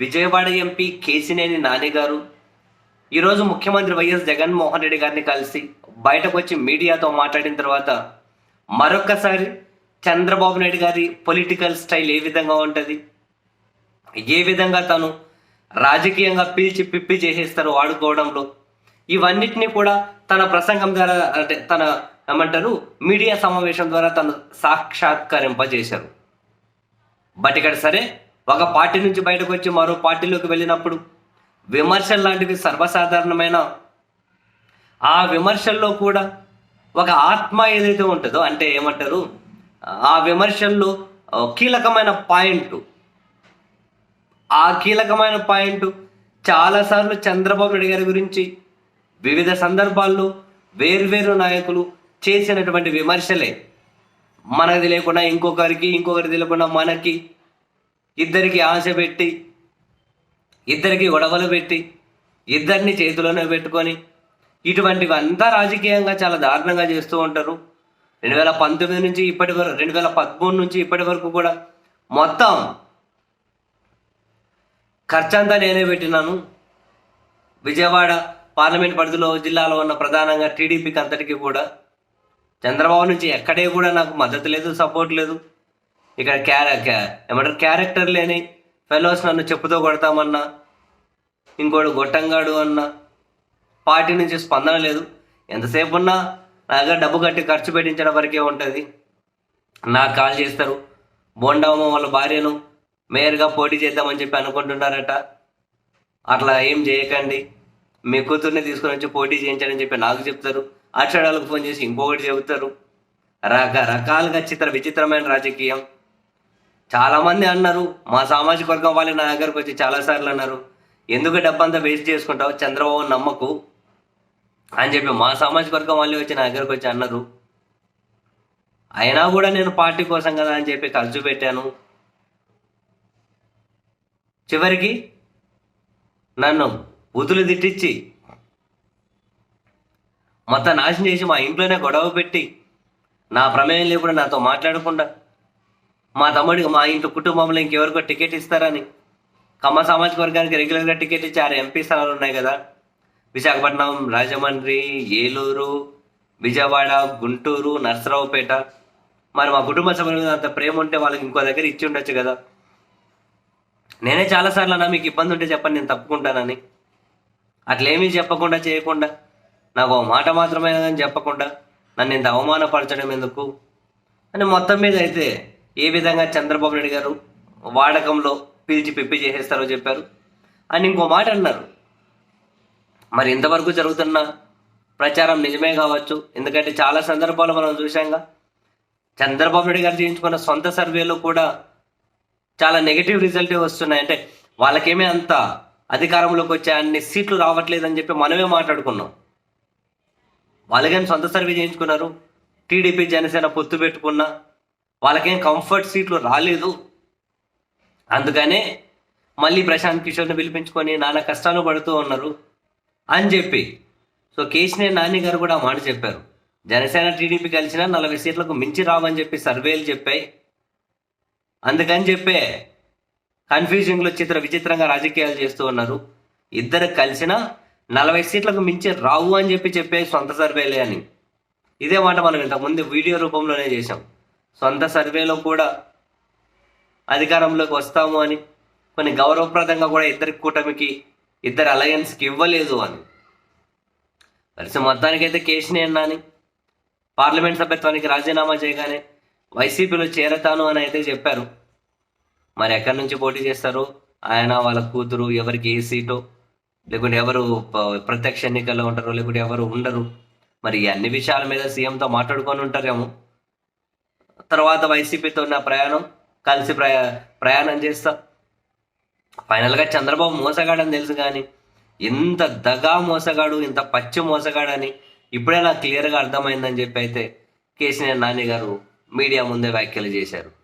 Vijayawada MP Kesineni Nani గారు ఈరోజు ముఖ్యమంత్రి వైఎస్ జగన్మోహన్ రెడ్డి గారిని కలిసి బయటకు వచ్చి మీడియాతో మాట్లాడిన తర్వాత మరొక్కసారి చంద్రబాబు నాయుడు గారి పొలిటికల్ స్టైల్ ఏ విధంగా ఉంటుంది? ఏ విధంగా తను రాజకీయంగా పీల్చి పిప్పి చేసేస్తారు వాడుకోవడంలో ఇవన్నిటినీ కూడా తన ప్రసంగం ద్వారా అంటే తన ఏమంటారు మీడియా సమావేశం ద్వారా తను సాక్షాత్కరింపజేశారు. బట్ ఇక్కడ సరే ఒక పార్టీ నుంచి బయటకు వచ్చి మరో పార్టీలోకి వెళ్ళినప్పుడు విమర్శలు లాంటివి సర్వసాధారణమైన. ఆ విమర్శల్లో కూడా ఒక ఆత్మ ఏదైతే ఉంటుందో అంటే ఏమంటారు? ఆ విమర్శల్లో కీలకమైన పాయింట్. ఆ కీలకమైన పాయింట్ చాలాసార్లు చంద్రబాబు నాయుడు గారి గురించి వివిధ సందర్భాల్లో వేర్వేరు నాయకులు చేసినటువంటి విమర్శలే. మనది లేకుండా ఇంకొకరికి ఇంకొకరిది లేకుండా మనకి ఇద్దరికి ఆశ పెట్టి ఇద్దరికి గొడవలు పెట్టి ఇద్దరిని చేతిలోనే పెట్టుకొని ఇటువంటివి అంతా రాజకీయంగా చాలా దారుణంగా చేస్తూ ఉంటారు. రెండు వేల పంతొమ్మిది నుంచి ఇప్పటి వరకు రెండు వేల పదమూడు నుంచి ఇప్పటి వరకు కూడా మొత్తం ఖర్చంతా నేనే పెట్టినాను. విజయవాడ పార్లమెంట్ పరిధిలో జిల్లాలో ఉన్న ప్రధానంగా టీడీపీకి అంతటికీ కూడా. చంద్రబాబు నుంచి ఎక్కడే కూడా నాకు మద్దతు లేదు సపోర్ట్ లేదు. ఇక్కడ క్యారె ఏమంటారు? క్యారెక్టర్ లేని ఫెలోస్ నన్ను చెప్పుతో కొడతామన్నా ఇంకోడు గొట్టంగాడు అన్న పార్టీ నుంచి స్పందన లేదు. ఎంతసేపు ఉన్నా నా దగ్గర డబ్బు కట్టి ఖర్చు పెట్టించడం వరకే ఉంటుంది. నాకు కాల్ చేస్తారు. బోండమ్మ వాళ్ళ భార్యను మేయర్గా పోటీ చేద్దామని చెప్పి అనుకుంటున్నారట. అట్లా ఏం చేయకండి. మీ కూతుర్ని తీసుకుని వచ్చి పోటీ చేయించని చెప్పి నాకు చెప్తారు. అక్షరాలకు ఫోన్ చేసి ఇంకొకటి చెబుతారు. రకరకాలుగా చిత్ర విచిత్రమైన రాజకీయం. చాలామంది అన్నారు మా సామాజిక వర్గం వాళ్ళు నా దగ్గరకు వచ్చి చాలాసార్లు అన్నారు ఎందుకు డబ్బంతా వేస్ట్ చేసుకుంటావు చంద్రబాబు నమ్మకు అని చెప్పి మా సామాజిక వర్గం వాళ్ళు వచ్చి నా దగ్గరకు వచ్చి అన్నారు. అయినా కూడా నేను పార్టీ కోసం కదా అని చెప్పి ఖర్చు పెట్టాను. చివరికి నన్ను బుతులు తిట్టించి మొత్తం నాశనం చేసి మా ఇంట్లోనే గొడవ పెట్టి నా ప్రమేయం లేకుండా నాతో మాట్లాడకుండా మా తమ్ముడికి మా ఇంట్లో కుటుంబంలో ఇంకెవరికో టికెట్ ఇస్తారని. కమ్మ సామాజిక వర్గానికి రెగ్యులర్గా టికెట్ ఇచ్చి ఆరు ఎంపీ స్థానాలు ఉన్నాయి కదా. విశాఖపట్నం రాజమండ్రి ఏలూరు విజయవాడ గుంటూరు నర్సరావుపేట. మరి మా కుటుంబ సభ్యుల మీద అంత ప్రేమ ఉంటే వాళ్ళకి ఇంకో దగ్గర ఇచ్చి ఉండొచ్చు కదా. నేనే చాలాసార్లు అన్నా మీకు ఇబ్బంది ఉంటే చెప్పండి నేను తప్పుకుంటానని. అట్లేమీ చెప్పకుండా చేయకుండా నాకు మాట మాత్రమే అని చెప్పకుండా నన్ను ఇంత అవమానపరచడం ఎందుకు? అని మొత్తం మీద అయితే ఏ విధంగా చంద్రబాబు నాయుడు గారు వాడకంలో పీల్చి పిప్పి చేసేస్తారో చెప్పారు. అని ఇంకో మాట అన్నారు. మరి ఇంతవరకు జరుగుతున్న ప్రచారం నిజమే కావచ్చు. ఎందుకంటే చాలా సందర్భాలు మనం చూసాంగా చంద్రబాబు నాయుడు గారు చేయించుకున్న సొంత సర్వేలో కూడా చాలా నెగిటివ్ రిజల్టే వస్తున్నాయి. అంటే వాళ్ళకేమీ అంత అధికారంలోకి వచ్చే అన్ని సీట్లు రావట్లేదని చెప్పి మనమే మాట్లాడుకున్నాం. వాళ్ళకేం సొంత సర్వే చేయించుకున్నారు? టీడీపీ జనసేన పొత్తు పెట్టుకున్నా వాళ్ళకేం కంఫర్ట్ సీట్లు రాలేదు. అందుకనే మళ్ళీ ప్రశాంత్ కిషోర్ని పిలిపించుకొని నానా కష్టాలు పడుతూ ఉన్నారు అని చెప్పి. సో కేసీనే నాని గారు కూడా మాట చెప్పారు. జనసేన టీడీపీ కలిసినా నలభై సీట్లకు మించి రావని చెప్పి సర్వేలు చెప్పాయి. అందుకని చెప్పే కన్ఫ్యూజింగ్లో చిత్ర విచిత్రంగా రాజకీయాలు చేస్తూ ఉన్నారు. ఇద్దరు కలిసినా నలభై సీట్లకు మించి రావు అని చెప్పి చెప్పే సొంత సర్వేలే అని. ఇదే మాట మనం ఇంతకుముందు వీడియో రూపంలోనే చేసాం సొంత సర్వేలో కూడా అధికారంలోకి వస్తాము అని కొన్ని గౌరవప్రదంగా కూడా ఇద్దరి కూటమికి ఇద్దరు అలయన్స్కి ఇవ్వలేదు అని. కలిసి మొత్తానికైతే కేసీనే అని పార్లమెంట్ సభ్యత్వానికి రాజీనామా చేయగానే వైసీపీలో చేరతాను అని అయితే చెప్పారు. మరి ఎక్కడి నుంచి పోటీ చేస్తారు? ఆయన వాళ్ళ కూతురు ఎవరికి ఏ సీటు? లేకుంటే ఎవరు ప్రత్యక్ష ఎన్నికల్లో ఉంటారు? లేకుంటే ఎవరు ఉండరు? మరి అన్ని విషయాల మీద సీఎంతో మాట్లాడుకొని ఉంటారేమో? తర్వాత వైసీపీతో నా ప్రయాణం కలిసి ప్రయా ప్రయాణం చేస్తా. ఫైనల్గా చంద్రబాబు మోసగాడని తెలుసు కానీ ఇంత దగా మోసగాడు ఇంత పచ్చి మోసగాడని ఇప్పుడే నాకు క్లియర్గా అర్థమైందని చెప్పి అయితే కేసీఆర్ నాని గారు మీడియా ముందే వ్యాఖ్యలు చేశారు.